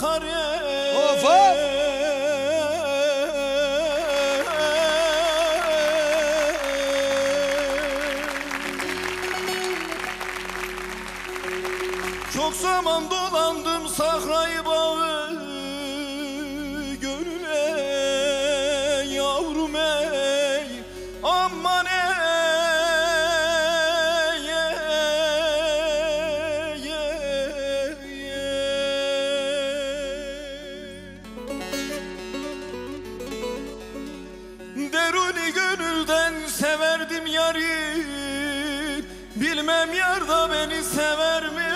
Kare Of, of! Çok zaman dolandım sahrayı bağı yar da beni sever mi?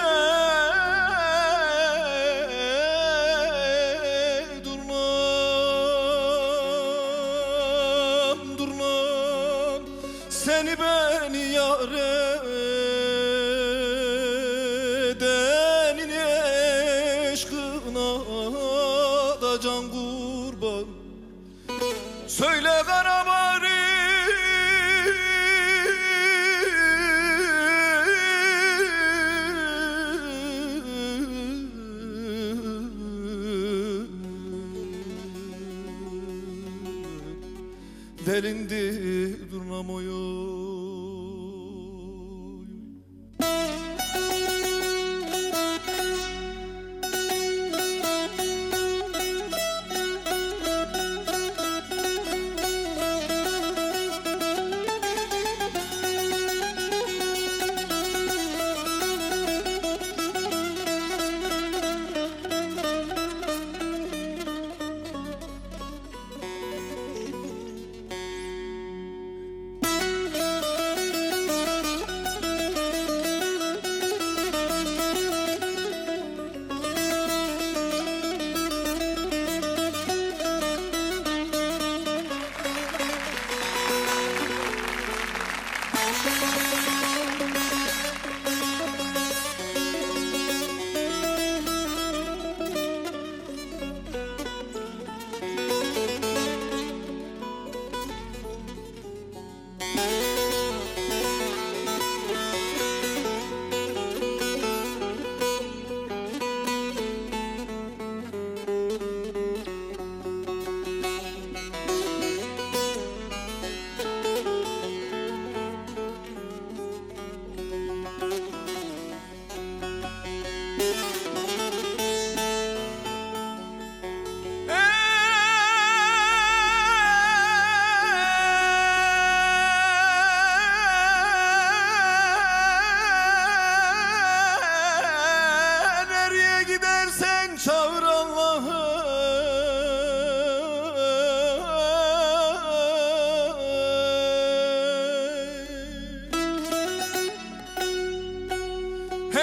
Durmam, durmam Seni beni yar edenin aşkına da can Delindi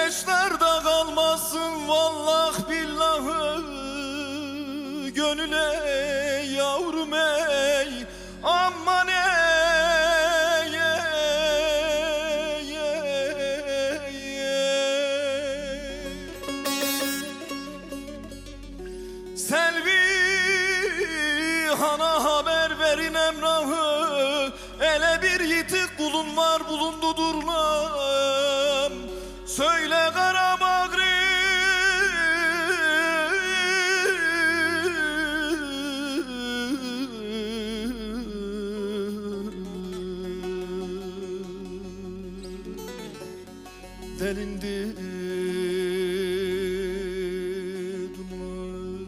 Gençlerde kalmasın vallah billahı Gönüle yavrum ey aman ey, ey, ey, ey. Selvi hana haber verin emrahı. Ele bir yitik kulun var bulundu durlar Delindi duman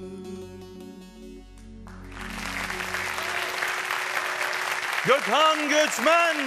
Gökhan Göçmen.